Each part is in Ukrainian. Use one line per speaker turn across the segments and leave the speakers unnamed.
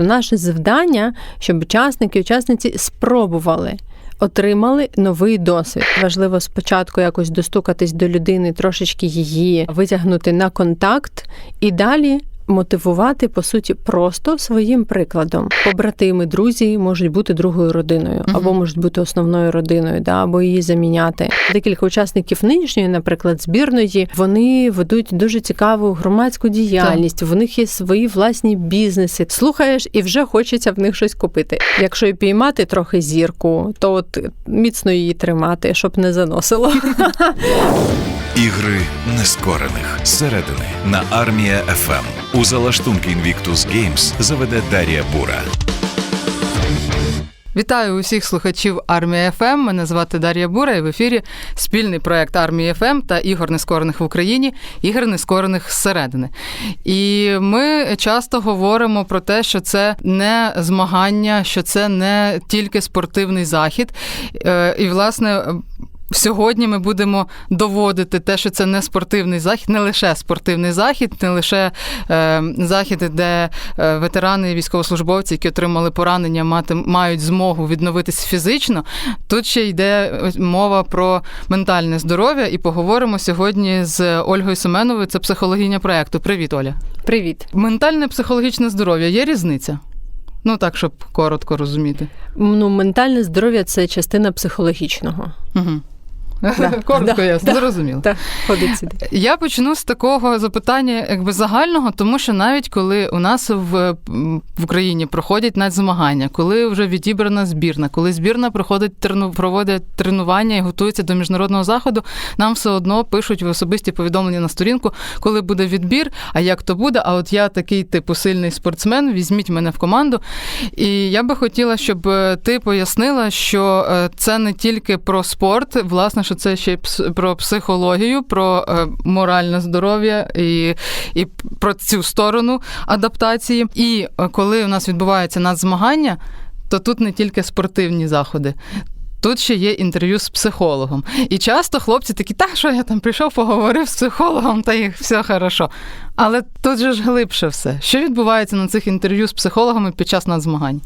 Наше завдання, щоб учасники і учасниці спробували. Отримали новий досвід. Важливо спочатку якось достукатись до людини, трошечки її витягнути на контакт і далі мотивувати по суті просто своїм прикладом. Побратими, друзі можуть бути другою родиною, або можуть бути основною родиною, да, або її заміняти. Декілька учасників нинішньої, наприклад, збірної, вони ведуть дуже цікаву громадську діяльність. В них є свої власні бізнеси. Слухаєш і вже хочеться в них щось купити. Якщо і піймати трохи зірку, то от міцно її тримати, щоб не заносило.
Ігри нескорених зсередини на армія ФМ. У залаштунки Invictus Games заведе Дар'я Бура.
Вітаю усіх слухачів Армія ФМ. Мене звати Дар'я Бура і в ефірі спільний проект Армії ФМ та ігор нескорених в Україні, ігор нескорених зсередини. І ми часто говоримо про те, що це не змагання, що це не тільки спортивний захід. Е, І, власне, Сьогодні ми будемо доводити те, що це не спортивний захід, не лише спортивний захід, не лише е, захід, де е, ветерани і військовослужбовці, які отримали поранення, мати мають змогу відновитись фізично. Тут ще йде мова про ментальне здоров'я, і поговоримо сьогодні з Ольгою Семеновою. Це психологиня проекту. Привіт, Оля.
Привіт.
Ментальне психологічне здоров'я є різниця? Ну так, щоб коротко розуміти.
Ну, ментальне здоров'я це частина психологічного.
Угу.
Да,
Коротко,
да,
ясно,
да.
зрозуміло.
Так, ходить сюди.
Я почну з такого запитання, якби загального, тому що навіть коли у нас в, в Україні проходять нацзмагання, коли вже відібрана збірна, коли збірна проходить трену, проводить тренування і готується до міжнародного заходу, нам все одно пишуть в особисті повідомлення на сторінку, коли буде відбір, а як то буде. А от я такий типу сильний спортсмен, візьміть мене в команду. І я би хотіла, щоб е, ти пояснила, що е, це не тільки про спорт, власне, що це ще й про психологію, про е, моральне здоров'я і, і про цю сторону адаптації. І е, коли у нас відбувається надзмагання, то тут не тільки спортивні заходи. Тут ще є інтерв'ю з психологом. І часто хлопці такі, та що я там прийшов, поговорив з психологом, та їх все хорошо. Але тут же ж глибше все. Що відбувається на цих інтерв'ю з психологами під час надзмагань?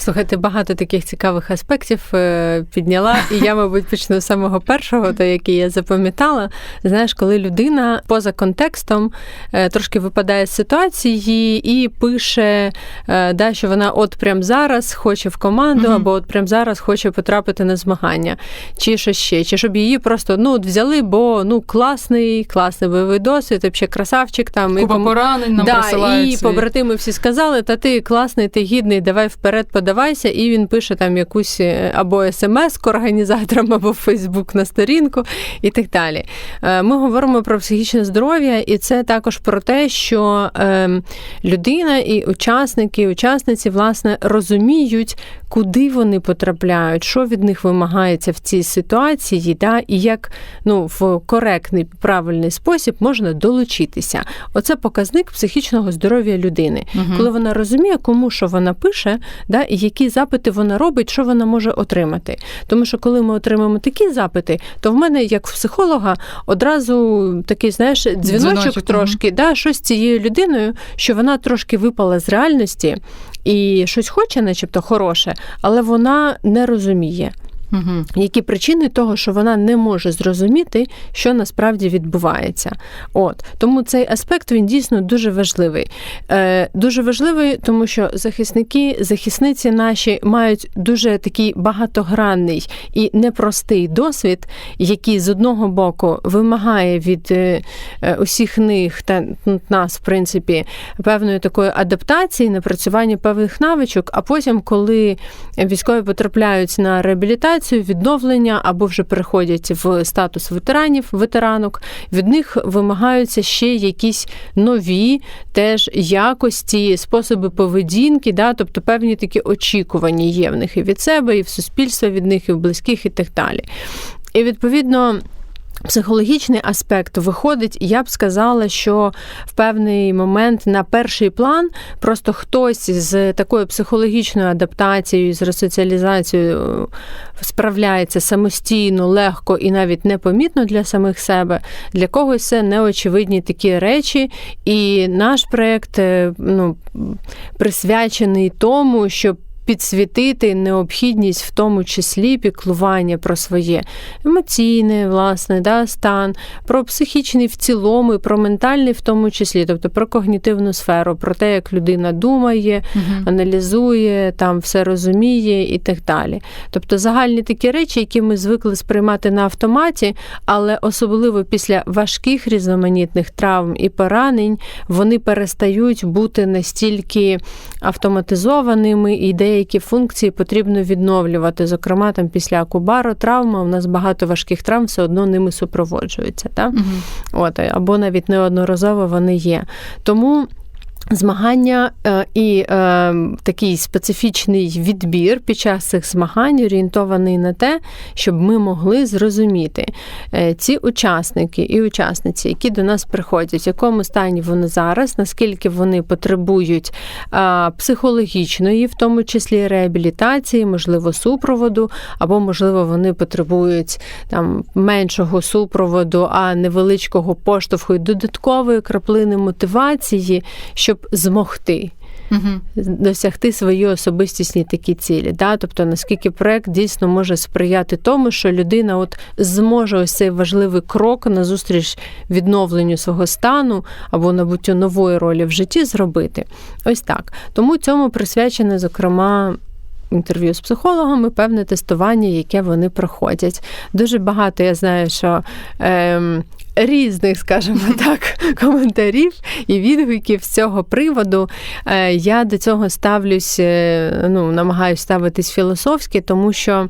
Слухайте, багато таких цікавих аспектів е, підняла, і я, мабуть, почну з самого першого, то який я запам'ятала. Знаєш, коли людина поза контекстом е, трошки випадає з ситуації і пише, е, да, що вона от прям зараз хоче в команду, або от прям зараз хоче потрапити на змагання, чи що ще, чи щоб її просто ну от взяли, бо ну класний, класний бойовий досвід, взагалі красавчик там і кому-
поранень нам
да,
присилають.
і побратими всі сказали, та ти класний, ти гідний, давай вперед подавайся. І він пише там якусь е, або смс к організаторам, або Фейсбук на сторінку і так далі. Е, Ми говоримо про психічне здоров'я, і це також про те, що ем, людина і учасники, і учасниці власне розуміють, куди вони потрапляють, що від них вимагається в цій ситуації, да, і як ну, в коректний правильний спосіб можна долучитися. Оце показник психічного здоров'я людини,
Мгм.
коли вона розуміє, кому що вона пише, да, і які запити вона робить, що вона може отримати. Тому що коли ми отримаємо такі запити, то в мене, як в психолога, одразу такий, знаєш, дзвіночок,
Дзвіночок,
трошки, да, щось з цією людиною, що вона трошки випала з реальності і щось хоче, начебто хороше, але вона не розуміє.
Угу.
Які причини того, що вона не може зрозуміти, що насправді відбувається? От тому цей аспект він дійсно дуже важливий. Е, Дуже важливий, тому що захисники, захисниці наші мають дуже такий багатогранний і непростий досвід, який з одного боку вимагає від е, е, усіх них та нас, в принципі, певної такої адаптації, напрацювання певних навичок. А потім, коли військові потрапляють на реабілітацію, відновлення або вже переходять в статус ветеранів, ветеранок, від них вимагаються ще якісь нові теж якості, способи поведінки, да, тобто певні такі очікування є в них і від себе, і в суспільства від них, і в близьких, і так далі. І відповідно. Психологічний аспект виходить, я б сказала, що в певний момент на перший план просто хтось з такою психологічною адаптацією, з ресоціалізацією справляється самостійно, легко і навіть непомітно для самих себе. Для когось це неочевидні такі речі. І наш проєкт е, ну, присвячений тому, щоб підсвітити необхідність, в тому числі піклування про своє емоційне, власне, да, стан, про психічний в цілому, і про ментальний в тому числі, тобто про когнітивну сферу, про те, як людина думає,
Мгм.
аналізує, там все розуміє і так далі. Тобто загальні такі речі, які ми звикли сприймати на автоматі, але особливо після важких різноманітних травм і поранень, вони перестають бути настільки автоматизованими, і деякі функції потрібно відновлювати. Зокрема, там після акубару травма у нас багато важких травм все одно ними супроводжуються. Так?
Угу.
От, або навіть неодноразово вони є. Тому. Змагання е, і е, такий специфічний відбір під час цих змагань орієнтований на те, щоб ми могли зрозуміти е, ці учасники і учасниці, які до нас приходять, в якому стані вони зараз, наскільки вони потребують е, психологічної, в тому числі реабілітації, можливо, супроводу, або, можливо, вони потребують там меншого супроводу, а невеличкого поштовху і додаткової краплини мотивації, щоб змогти
Мгм.
досягти свої особистісні такі цілі. Да? Тобто, наскільки проект дійсно може сприяти тому, що людина от зможе ось цей важливий крок назустріч відновленню свого стану або набуттю нової ролі в житті зробити. Ось так. Тому цьому присвячене, зокрема. Інтерв'ю з психологами, певне тестування, яке вони проходять. Дуже багато я знаю, що ем, різних, скажімо так, коментарів і відгуків з цього приводу. Е, я до цього ставлюсь, е, ну, намагаюся ставитись філософськи, тому що.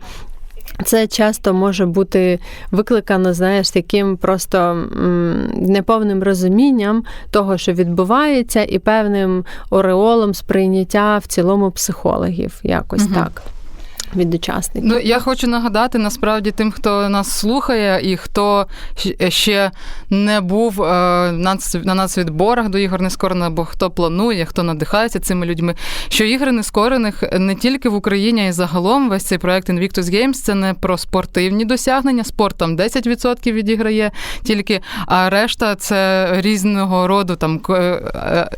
Це часто може бути викликано, знаєш, таким просто неповним розумінням того, що відбувається, і певним ореолом сприйняття в цілому психологів, якось
Мгм.
так. Від учасників.
Ну, я хочу нагадати насправді тим, хто нас слухає і хто ще не був е, на нац- на нацвідборах до ігор нескорених, або хто планує, хто надихається цими людьми. Що ігри нескорених не тільки в Україні, а й загалом весь цей проект Invictus Games це не про спортивні досягнення. Спорт там 10% відіграє тільки, а решта це різного роду там е,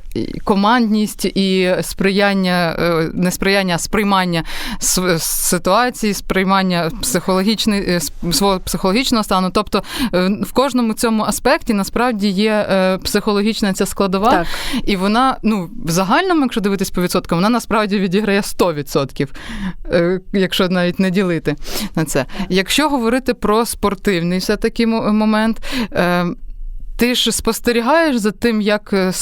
командність і сприяння, е, не сприяння, а сприймання с- ситуації, сприймання психологічної е, свого психологічного стану. Тобто е, в кожному цьому аспекті насправді є е, психологічна ця складова,
Так.
і вона, ну, в загальному, якщо дивитись по відсоткам, вона насправді відіграє 100%, е, якщо навіть не ділити на це. Якщо говорити про спортивний все-таки момент. Е, Ти ж спостерігаєш за тим, як е,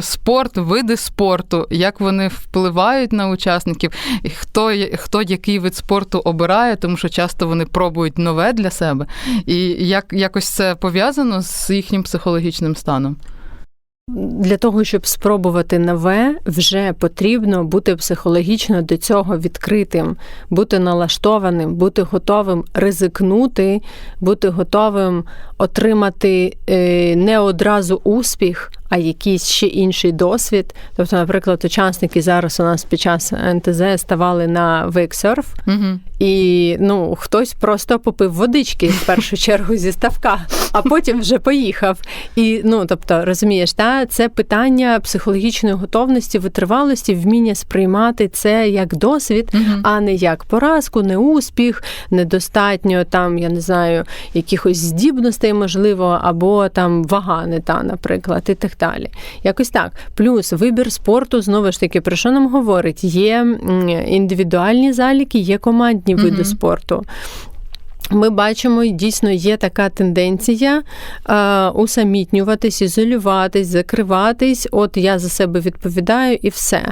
спорт, види спорту, як вони впливають на учасників, і хто, хто який вид спорту обирає, тому що часто вони пробують нове для себе. І як якось це пов'язано з їхнім психологічним станом.
Для того, щоб спробувати нове, вже потрібно бути психологічно до цього відкритим, бути налаштованим, бути готовим ризикнути, бути готовим отримати е, не одразу успіх, а якийсь ще інший досвід. Тобто, наприклад, учасники зараз у нас під час НТЗ ставали на вейксерф,
Угу.
і ну, хтось просто попив водички в першу чергу зі ставка, а потім вже поїхав. І ну, тобто, розумієш, та це питання психологічної готовності, витривалості, вміння сприймати це як досвід,
Мгм.
а не як поразку, не успіх, недостатньо там, я не знаю, якихось здібностей, можливо, або там вага не та, наприклад, і так далі. Якось так. Плюс вибір спорту, знову ж таки, про що нам говорить? Є індивідуальні заліки, є командні види
Мгм.
спорту. Ми бачимо, дійсно є така тенденція е, усамітнюватись, ізолюватись, закриватись. От я за себе відповідаю і все.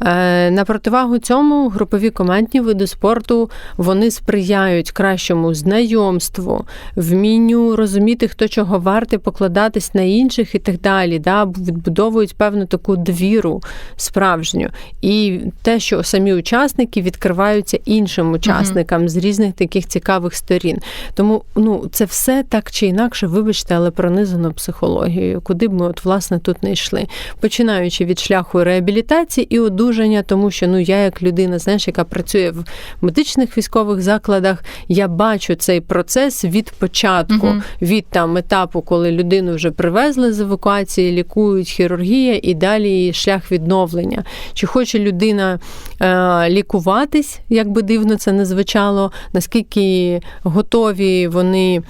Е, на противагу цьому групові командні види спорту вони сприяють кращому знайомству, вмінню розуміти, хто чого варте, покладатись на інших і так далі. Да? Відбудовують певну таку довіру справжню. І те, що самі учасники відкриваються іншим учасникам з різних таких цікавих сторін. Сторін. Тому ну, це все так чи інакше, вибачте, але пронизано психологією, куди б ми от власне тут не йшли. Починаючи від шляху реабілітації і одужання, тому що ну я як людина, знаєш, яка працює в медичних військових закладах, я бачу цей процес від початку,
Мгм.
від там етапу, коли людину вже привезли з евакуації, лікують хірургія і далі шлях відновлення. Чи хоче людина е, лікуватись, як би дивно це не звучало, наскільки готові вони.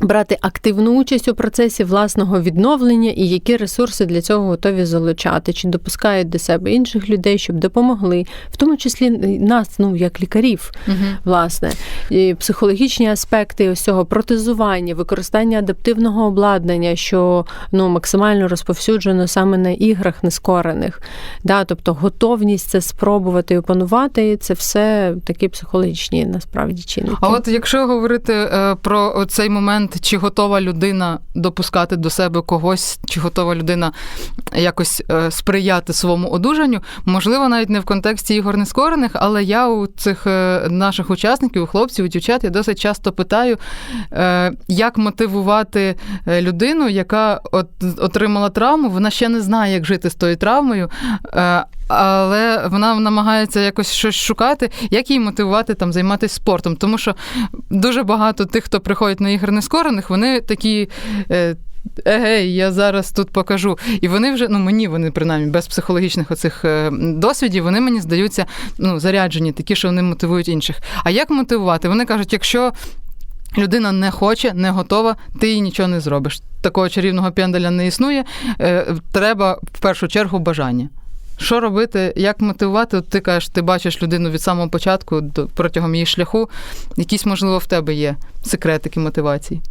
Брати активну участь у процесі власного відновлення і які ресурси для цього готові залучати, чи допускають до себе інших людей, щоб допомогли, в тому числі нас, ну як лікарів,
Угу.
власне, і психологічні аспекти ось цього протезування, використання адаптивного обладнання, що ну максимально розповсюджено саме на іграх нескорених. Да, тобто готовність це спробувати і опанувати, це все такі психологічні насправді чинники.
А от якщо говорити е, про цей момент, чи готова людина допускати до себе когось, чи готова людина якось е, сприяти своєму одужанню, можливо, навіть не в контексті ігор нескорених, але я у цих е, наших учасників, у хлопців, у дівчат, я досить часто питаю, е, як мотивувати людину, яка от отримала травму, вона ще не знає, як жити з тою травмою. Але вона намагається якось щось шукати, як її мотивувати там займатися спортом. Тому що дуже багато тих, хто приходить на ігри нескорених, вони такі. е, Егей, я зараз тут покажу. І вони вже, ну мені вони принаймні без психологічних оцих е, досвідів, вони мені здаються ну, заряджені, такі, що вони мотивують інших. А як мотивувати? Вони кажуть, якщо людина не хоче, не готова, ти їй нічого не зробиш. Такого чарівного пенделя не існує. Е, Треба в першу чергу бажання. Що робити, як мотивувати? От ти кажеш, ти бачиш людину від самого початку до протягом її шляху. Якісь, можливо, в тебе є секретики мотивації.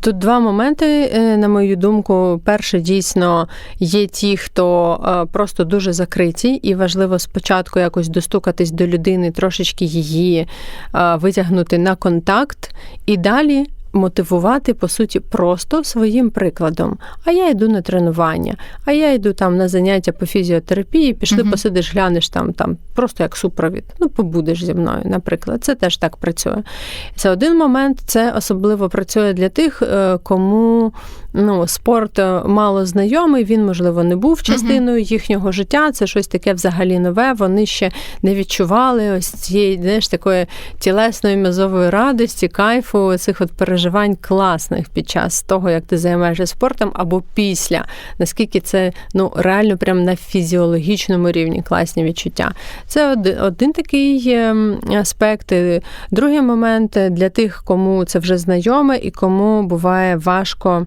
Тут два моменти, е, на мою думку. Перше, дійсно, є ті, хто е, просто дуже закриті, і важливо спочатку якось достукатись до людини, трошечки її е, витягнути на контакт, і далі. Мотивувати, по суті, просто своїм прикладом. А я йду на тренування, а я йду там на заняття по фізіотерапії, пішли,
Мгм.
посидиш, глянеш там, там просто як супровід. Ну, побудеш зі мною, наприклад. Це теж так працює. Це один момент, це особливо працює для тих, е, кому ну, спорт е, мало знайомий, він, можливо, не був частиною їхнього життя. Це щось таке взагалі нове. Вони ще не відчували ось цієї знаєш, такої тілесної м'язової радості, кайфу, цих от переживань класних під час того, як ти займаєшся спортом, або після. Наскільки це ну, реально прям на фізіологічному рівні класні відчуття. Це один, один такий ем, аспект. Другий момент для тих, кому це вже знайоме і кому буває важко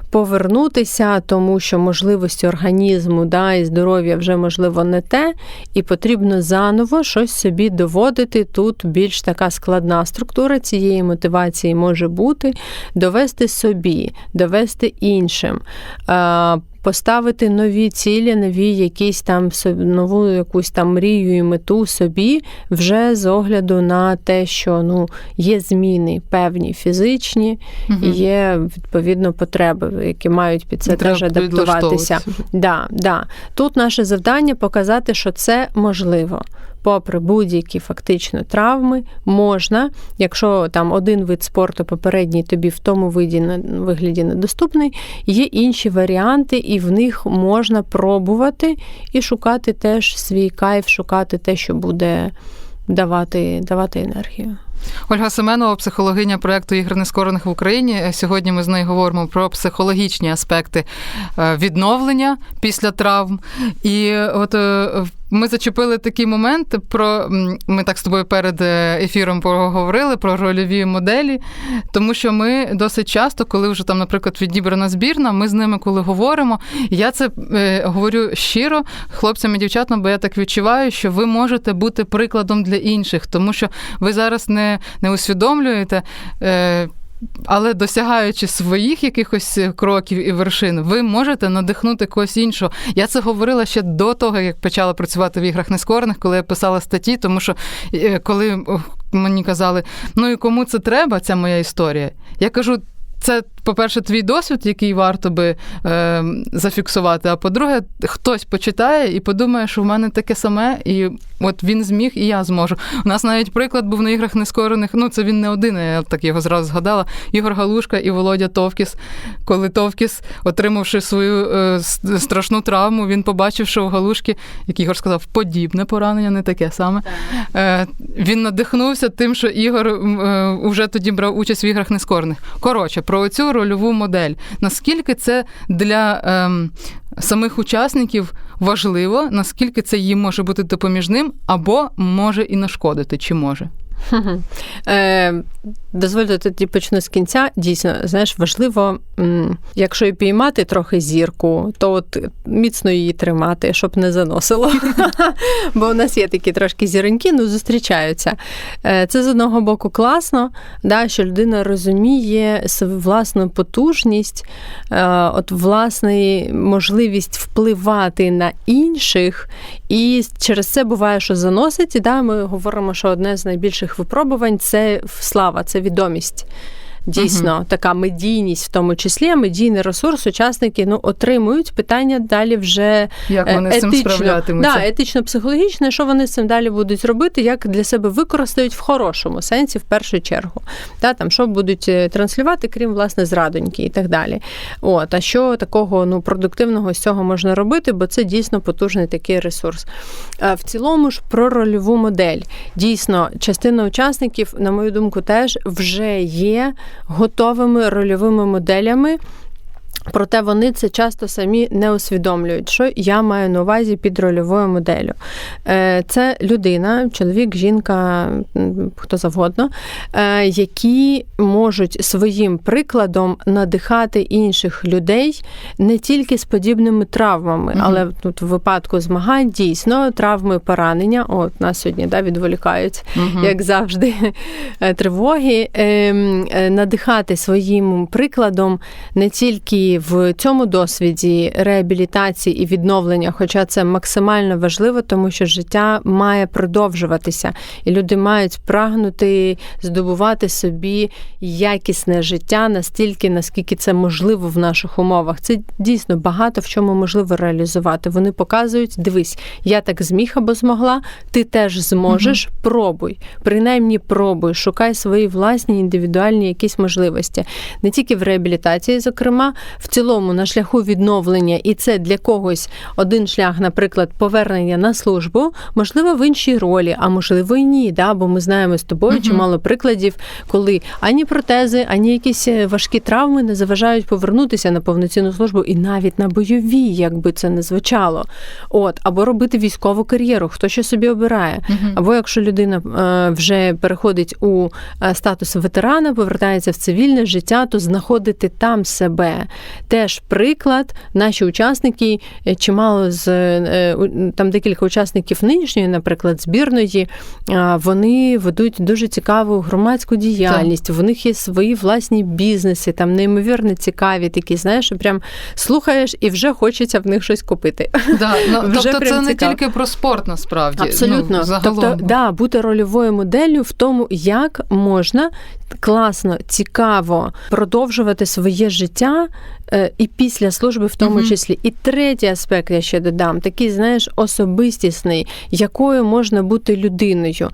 повернутися, тому що можливості організму да, і здоров'я вже можливо не те, і потрібно заново щось собі доводити. Тут більш така складна структура цієї мотивації може бути довести собі, довести іншим. Поставити нові цілі, нові якісь там нову якусь там мрію і мету собі вже з огляду на те, що ну є зміни певні фізичні, і є відповідно потреби, які мають під це
Треба
теж адаптуватися. Да, да. Тут наше завдання показати, що це можливо. Попри будь-які фактично травми, можна, якщо там один вид спорту попередній тобі в тому виді не- вигляді недоступний, є інші варіанти, і в них можна пробувати і шукати теж свій кайф, шукати те, що буде давати, давати енергію.
Ольга Семенова, психологиня проекту ігри нескорених в Україні. Сьогодні ми з нею говоримо про психологічні аспекти е, відновлення після травм. І от е, ми зачепили такий момент про ми так з тобою перед е, ефіром поговорили про рольові моделі, тому що ми досить часто, коли вже там, наприклад, відібрана збірна, ми з ними коли говоримо. Я це е, говорю щиро хлопцям і дівчатам, бо я так відчуваю, що ви можете бути прикладом для інших, тому що ви зараз не, не усвідомлюєте. Е, але досягаючи своїх якихось кроків і вершин, ви можете надихнути когось іншого. Я це говорила ще до того, як почала працювати в іграх нескорених, коли я писала статті, тому що е, коли мені казали, ну і кому це треба, ця моя історія, я кажу. Це по-перше, твій досвід, який варто би е, зафіксувати. А по-друге, хтось почитає і подумає, що в мене таке саме, і от він зміг, і я зможу. У нас навіть приклад був на іграх нескорених. Ну, це він не один, я так його зразу згадала. Ігор Галушка і Володя Товкіс. Коли Товкіс, отримавши свою е, страшну травму, він побачив, що у Галушки, як Ігор сказав, подібне поранення, не таке саме. Е, він надихнувся тим, що Ігор е, уже тоді брав участь в іграх нескорених. Коротше, про рольову модель. Наскільки це для ем, самих учасників важливо, наскільки це їм може бути допоміжним, або може і нашкодити, чи може?
Е, дозвольте тоді почну з кінця. Дійсно, знаєш, важливо, якщо і піймати трохи зірку, то от міцно її тримати, щоб не заносило. Бо у нас є такі трошки зіроньки, ну зустрічаються. Е, це з одного боку класно, да, що людина розуміє власну потужність, е, от власне можливість впливати на інших, і через це буває, що заносить. І да, ми говоримо, що одне з найбільших випробувань це слава, це відомість. Дійсно,
Мгм.
така медійність, в тому числі, медійний ресурс учасники ну, отримують питання далі вже
Як
е,
вони з цим
етично,
справлятимуться?
Да, етично-психологічне, що вони з цим далі будуть робити, як для себе використають в хорошому сенсі, в першу чергу. Та, там, що будуть е, транслювати, крім власне зрадоньки і так далі. От, а що такого ну, продуктивного з цього можна робити, бо це дійсно потужний такий ресурс. Е, В цілому ж про рольову модель. Дійсно, частина учасників, на мою думку, теж вже є готовими рольовими моделями. Проте вони це часто самі не усвідомлюють, що я маю на увазі під рольовою моделлю. Е, Це людина, чоловік, жінка, хто завгодно, е, які можуть своїм прикладом надихати інших людей не тільки з подібними травмами,
Мгм.
але тут в випадку змагань дійсно травми поранення. От нас сьогодні да, відволікають
Мгм.
як завжди, е, тривоги, ем, надихати своїм прикладом не тільки в цьому досвіді реабілітації і відновлення, хоча це максимально важливо, тому що життя має продовжуватися, і люди мають прагнути здобувати собі якісне життя настільки, наскільки це можливо в наших умовах. Це дійсно багато в чому можливо реалізувати. Вони показують: дивись, я так зміг або змогла, ти теж зможеш. Пробуй, принаймні пробуй, шукай свої власні індивідуальні якісь можливості. Не тільки в реабілітації, зокрема, в цілому на шляху відновлення, і це для когось один шлях, наприклад, повернення на службу, можливо, в іншій ролі, а можливо і ні. Да? Бо ми знаємо з тобою
Мгм.
чимало прикладів, коли ані протези, ані якісь е, важкі травми не заважають повернутися на повноцінну службу і навіть на бойові, як би це не звучало. От, або робити військову кар'єру, хто що собі обирає.
Мгм.
Або якщо людина е, вже переходить у е, статус ветерана, повертається в цивільне життя, то знаходити там себе. Теж приклад, наші учасники, е, чимало з е, там декілька учасників нинішньої, наприклад, збірної, е, вони ведуть дуже цікаву громадську діяльність. В них є свої власні бізнеси, там неймовірно цікаві такі, знаєш, прям слухаєш і вже хочеться в них щось купити.
Да, ну,
Вже
тобто це не тільки про спорт насправді.
Абсолютно.
Ну, загалом.
тобто, да, бути рольовою моделлю в тому, як можна класно, цікаво продовжувати своє життя е, і після служби, в тому
Мгм.
числі. І третій аспект я ще додам: такий, знаєш, особистісний, якою можна бути людиною,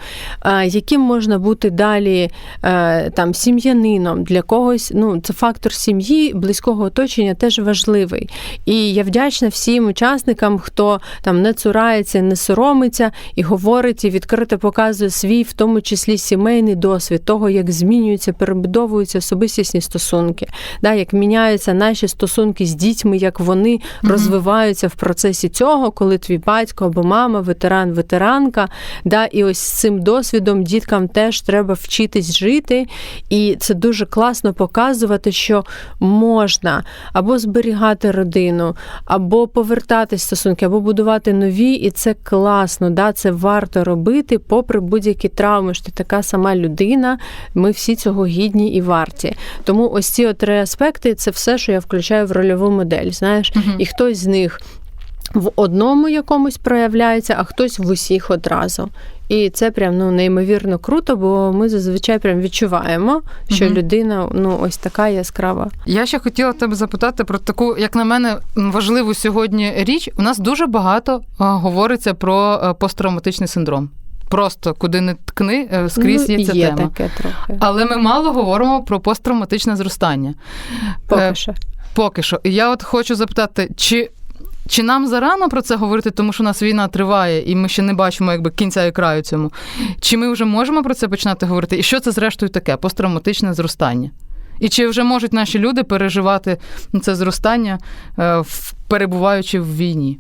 е, яким можна бути далі е, там сім'янином для когось. Ну, це фактор сім'ї, близького оточення теж важливий. І я вдячна всім учасникам, хто там не цурається, не соромиться і говорить, і відкрито показує свій, в тому числі сімейний досвід того, як змінюються, перебудовуються особистісні стосунки, да, як міняються наші стосунки з дітьми, як вони
Мгм.
розвиваються в процесі цього, коли твій батько або мама, ветеран, ветеранка. Да, і ось з цим досвідом діткам теж треба вчитись жити. І це дуже класно показувати, що можна або зберігати родину, або повертати стосунки, або будувати нові, і це класно. Да? Це варто робити, попри будь-які травми. що Ти така сама людина. Ми всі цього гідні і варті. Тому ось ці от три аспекти це все, що я включаю в рольову модель. Знаєш,
Мгм.
і хтось з них. в одному якомусь проявляється, а хтось в усіх одразу. І це прям ну неймовірно круто, бо ми зазвичай прям відчуваємо, що
Мгм.
людина ну ось така яскрава.
Я ще хотіла тебе запитати про таку, як на мене, важливу сьогодні річ. У нас дуже багато а, говориться про е, посттравматичний синдром. Просто куди не ткни, е, скрізь
ну,
є ця
є
тема.
таке трохи.
Але ми мало говоримо про посттравматичне зростання.
Поки
Е,
що.
Поки що. І я от хочу запитати, чи, чи нам зарано про це говорити, тому що у нас війна триває, і ми ще не бачимо якби кінця і краю цьому. Чи ми вже можемо про це починати говорити? І що це зрештою таке? Посттравматичне зростання? І чи вже можуть наші люди переживати це зростання, е, перебуваючи в війні?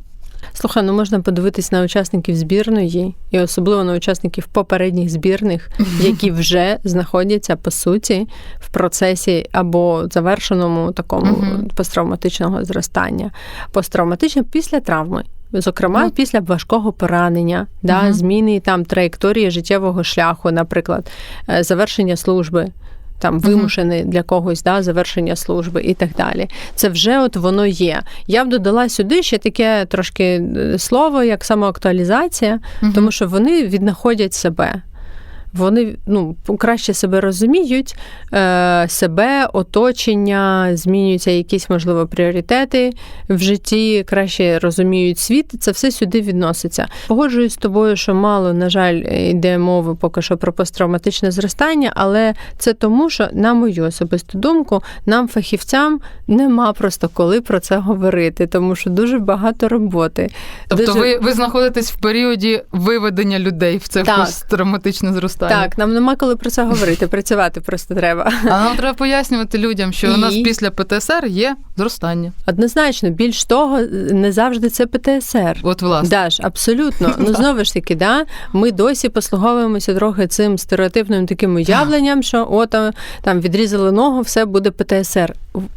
Слухай, ну можна подивитись на учасників збірної, і особливо на учасників попередніх збірних, які вже знаходяться по суті в процесі або завершеному такому
Мгм.
посттравматичного зростання. Посттравматичне після травми. Зокрема,
Ну.
після важкого поранення, да,
Мгм.
зміни там траєкторії життєвого шляху, наприклад, е, завершення служби, там вимушений для когось да, завершення служби і так далі. Це вже от воно є. Я б додала сюди ще таке трошки е, слово, як самоактуалізація, тому що вони віднаходять себе. Вони ну, краще себе розуміють, е, себе, оточення, змінюються якісь, можливо, пріоритети в житті, краще розуміють світ. Це все сюди відноситься. Погоджуюсь з тобою, що мало, на жаль, йде мови поки що про посттравматичне зростання, але це тому, що, на мою особисту думку, нам, фахівцям, нема просто коли про це говорити, тому що дуже багато роботи.
Тобто
Дуже-
ви, ви знаходитесь в періоді виведення людей в це посттравматичне зростання.
Так, нам нема коли про це говорити, працювати просто треба.
А нам треба пояснювати людям, що у нас після ПТСР є зростання.
Однозначно, більш того, не завжди це ПТСР.
От власне.
Даш, абсолютно. Ну знову ж таки, да, ми досі послуговуємося трохи цим стереотипним таким уявленням, що о, там, там відрізали ногу, все буде ПТСР.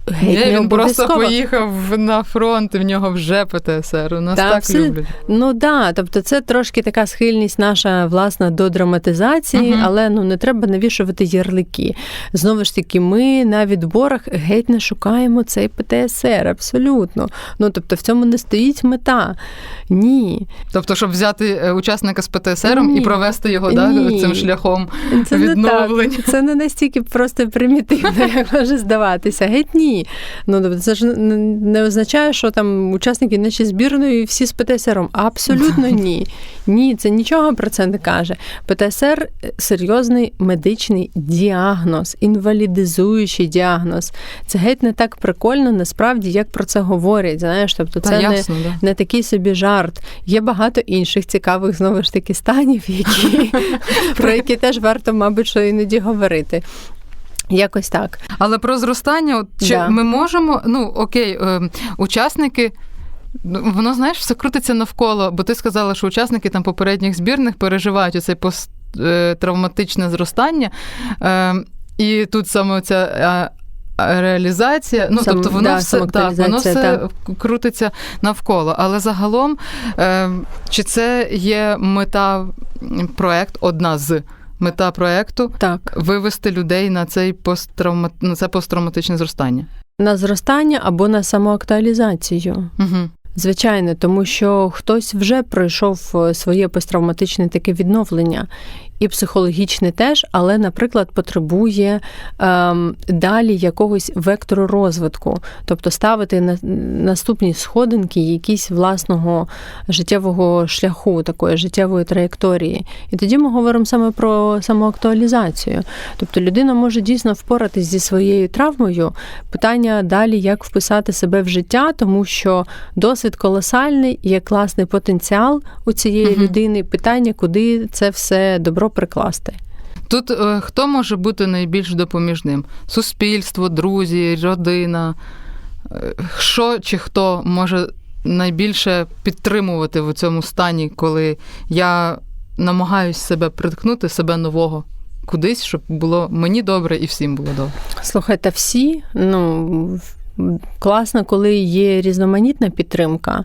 Геть
Ні,
не
він просто поїхав на фронт, і в нього вже ПТСР. У нас
Та,
так
абсолютно.
люблять.
Ну да, тобто це трошки така схильність наша власна до драматизації,
Мгм.
але ну не треба навішувати ярлики. Знову ж таки, ми на відборах геть не шукаємо цей ПТСР, абсолютно. Ну тобто в цьому не стоїть мета. Ні.
Тобто, щоб взяти е, учасника з ПТСР і провести його да, цим шляхом
Це не
відновлення.
так. Це не настільки просто примітивно, як може здаватися. Геть ні. Ну тобто це ж не- не означає, що там учасники нашої збірної всі з ПТСРом. Абсолютно ні. Ні, це нічого про це не каже. ПТСР серйозний медичний діагноз, інвалідизуючий діагноз. Це геть не так прикольно, насправді, як про це говорять. Знаєш, тобто
Та
це не,
да.
не такий собі жарт. Є багато інших цікавих знову ж таки станів, які, про які теж варто, мабуть, що іноді говорити. Якось так.
Але про зростання, от, чи
Да.
ми можемо, ну окей, е, учасники. ну, Воно, знаєш, все крутиться навколо, бо ти сказала, що учасники там попередніх збірних переживають оце посттравматичне зростання. Е, і тут саме ця е, реалізація, ну
Сам-
тобто воно
да,
все, так, воно все крутиться навколо. Але загалом, е, чи це є мета проект, одна з мета проекту
Так,
вивести людей на цей посттравма... на це посттравматичне зростання.
на зростання або на самоактуалізацію.
Угу.
Звичайно, тому що хтось вже пройшов е, своє посттравматичне таке відновлення. І психологічне теж, але, наприклад, потребує ем, далі якогось вектору розвитку, тобто ставити на наступні сходинки якісь власного життєвого шляху, такої життєвої траєкторії. І тоді ми говоримо саме про самоактуалізацію. Тобто людина може дійсно впоратись зі своєю травмою. Питання далі, як вписати себе в життя, тому що досвід колосальний, є класний потенціал у цієї
Мгм.
людини. Питання, куди це все добро прикласти.
Тут е, хто може бути найбільш допоміжним? Суспільство, друзі, родина. Е, Що чи хто може найбільше підтримувати в цьому стані, коли я намагаюсь себе приткнути, себе нового кудись, щоб було мені добре і всім було добре.
Слухайте, всі, ну. Класно, коли є різноманітна підтримка,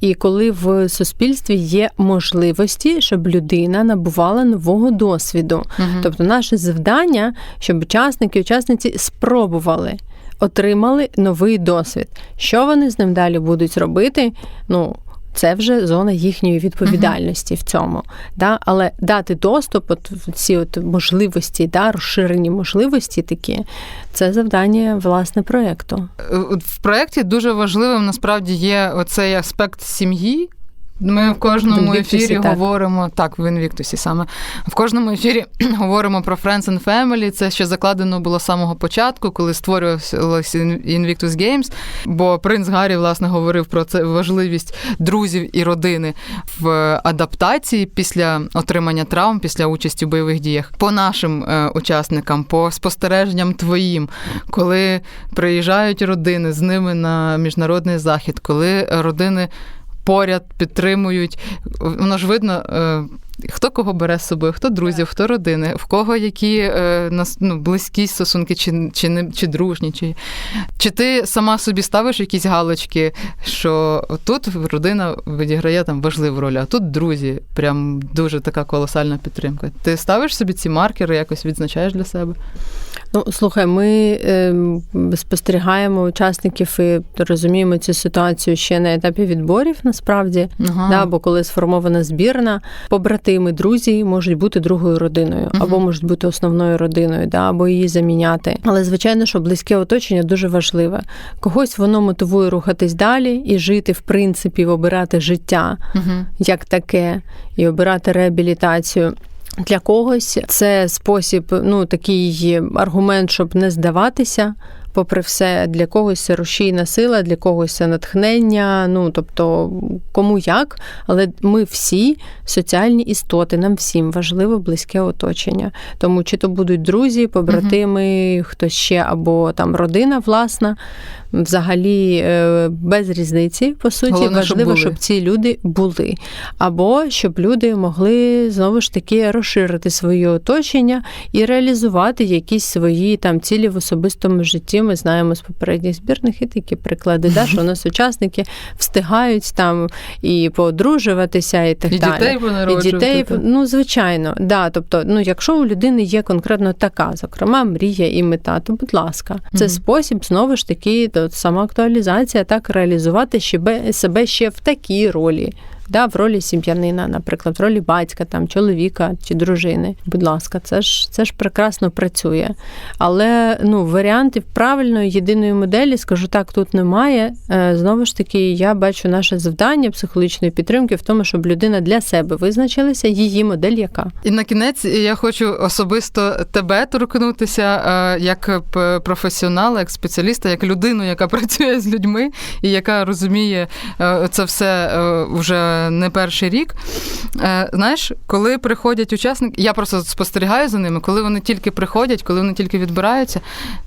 і коли в суспільстві є можливості, щоб людина набувала нового досвіду.
Угу.
Тобто, наше завдання, щоб учасники і учасниці спробували, отримали новий досвід. Що вони з ним далі будуть робити? Ну, це вже зона їхньої відповідальності в цьому. Да? Але дати доступ, от ці от можливості, да, розширені можливості такі, це завдання власне проєкту.
Е, В проєкті дуже важливим насправді є оцей аспект сім'ї. Ми в кожному
В
ефірі
так.
говоримо так, в Інвіктусі саме в кожному ефірі говоримо про Friends and Family. Це ще закладено було з самого початку, коли створювався Invictus Games. Бо принц Гаррі власне говорив про це важливість друзів і родини в адаптації після отримання травм, після участі в бойових діях. По нашим е, учасникам, по спостереженням твоїм, коли приїжджають родини з ними на міжнародний захід, коли родини поряд підтримують. Воно ж видно. е, Хто кого бере з собою, хто друзів, хто родини, в кого які е, нас- ну, близькі стосунки, чи, чи, не, чи дружні, чи, чи ти сама собі ставиш якісь галочки, що тут родина відіграє там важливу роль, а тут друзі, прям дуже така колосальна підтримка. Ти ставиш собі ці маркери, якось відзначаєш для себе?
Ну, слухай, ми ем, спостерігаємо учасників і розуміємо цю ситуацію ще на етапі відборів, насправді.
Ага.
Да, бо коли сформована збірна, побратими, друзі можуть бути другою родиною,
Мгм.
або можуть бути основною родиною, да, або її заміняти. Але звичайно, що близьке оточення дуже важливе. Когось воно мотивує рухатись далі і жити, в принципі, обирати життя
Угу.
як таке, і обирати реабілітацію. Для когось це спосіб, ну такий аргумент, щоб не здаватися. Попри все, для когось це рушійна сила, для когось це натхнення. Ну тобто, кому як, але ми всі соціальні істоти, нам всім важливо близьке оточення. Тому чи то будуть друзі, побратими, хтось ще або там родина власна. Взагалі е, без різниці, по суті,
Головне,
важливо,
були.
щоб ці люди були. Або щоб люди могли знову ж таки розширити своє оточення і реалізувати якісь свої там цілі в особистому житті. Ми знаємо з попередніх збірних і такі приклади, да, що у нас учасники встигають там і поодружуватися, і так
І
далі.
дітей
І дітей, ну звичайно, да. Тобто, ну якщо у людини є конкретно така, зокрема, мрія і мета, то будь ласка, це
Мгм.
спосіб знову ж таки то самоактуалізація, так реалізувати себе ще в такій ролі. Да, в ролі сім'янина, наприклад, в ролі батька, там, чоловіка чи дружини. Будь ласка, це ж це ж прекрасно працює. Але ну, варіантів правильної єдиної моделі, скажу так, тут немає. Е, Знову ж таки, я бачу наше завдання психологічної підтримки в тому, щоб людина для себе визначилася, її модель яка.
І на кінець я хочу особисто тебе торкнутися е, як професіонала, як спеціаліста, як людину, яка працює з людьми і яка розуміє е, це все вже не перший рік. Е, Знаєш, коли приходять учасники, я просто спостерігаю за ними, коли вони тільки приходять, коли вони тільки відбираються,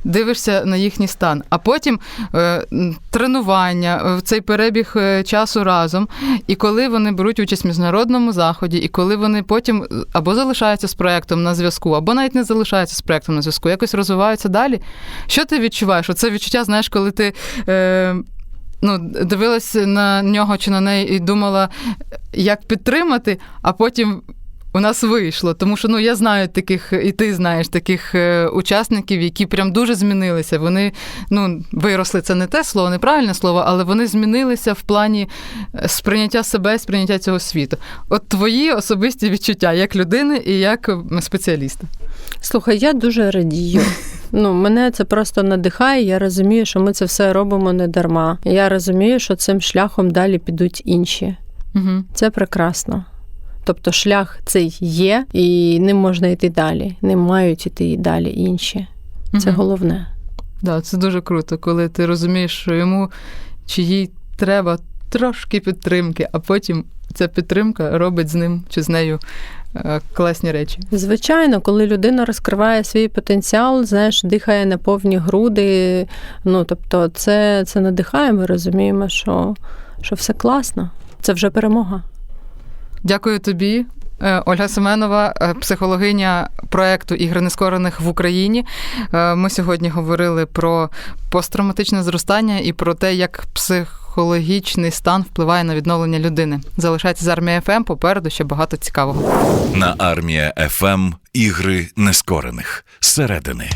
дивишся на їхній стан. А потім е, тренування, е, цей перебіг часу разом. І коли вони беруть участь в міжнародному заході, і коли вони потім або залишаються з проектом на зв'язку, або навіть не залишаються з проектом на зв'язку, якось розвиваються далі. Що ти відчуваєш? Оце відчуття, знаєш, коли ти. Ну, дивилася на нього чи на неї і думала, як підтримати, а потім у нас вийшло. Тому що ну я знаю таких, і ти знаєш таких е, учасників, які прям дуже змінилися. Вони ну виросли. Це не те слово, неправильне слово, але вони змінилися в плані е, сприйняття себе, сприйняття цього світу. От твої особисті відчуття як людини і як спеціаліста.
Слухай, я дуже радію. Ну, мене це просто надихає. Я розумію, що ми це все робимо не дарма. Я розумію, що цим шляхом далі підуть інші.
Угу.
Це прекрасно. Тобто шлях цей є, і ним можна йти далі. Ним мають йти і далі інші. Це головне.
Да, це дуже круто, коли ти розумієш, що йому чи їй треба трошки підтримки, а потім ця підтримка робить з ним чи з нею е, класні речі.
Звичайно, коли людина розкриває свій потенціал, знаєш, дихає на повні груди. Ну тобто, це, це надихає. Ми розуміємо, що, що все класно. Це вже перемога.
Дякую тобі. Е, Ольга Семенова, е, психологиня проекту Ігри нескорених в Україні. Е, Ми сьогодні говорили про посттравматичне зростання і про те, як психологічний стан впливає на відновлення людини. Залишайтеся з армією ФМ, попереду ще багато цікавого.
На армія ФМ ігри нескорених зсередини.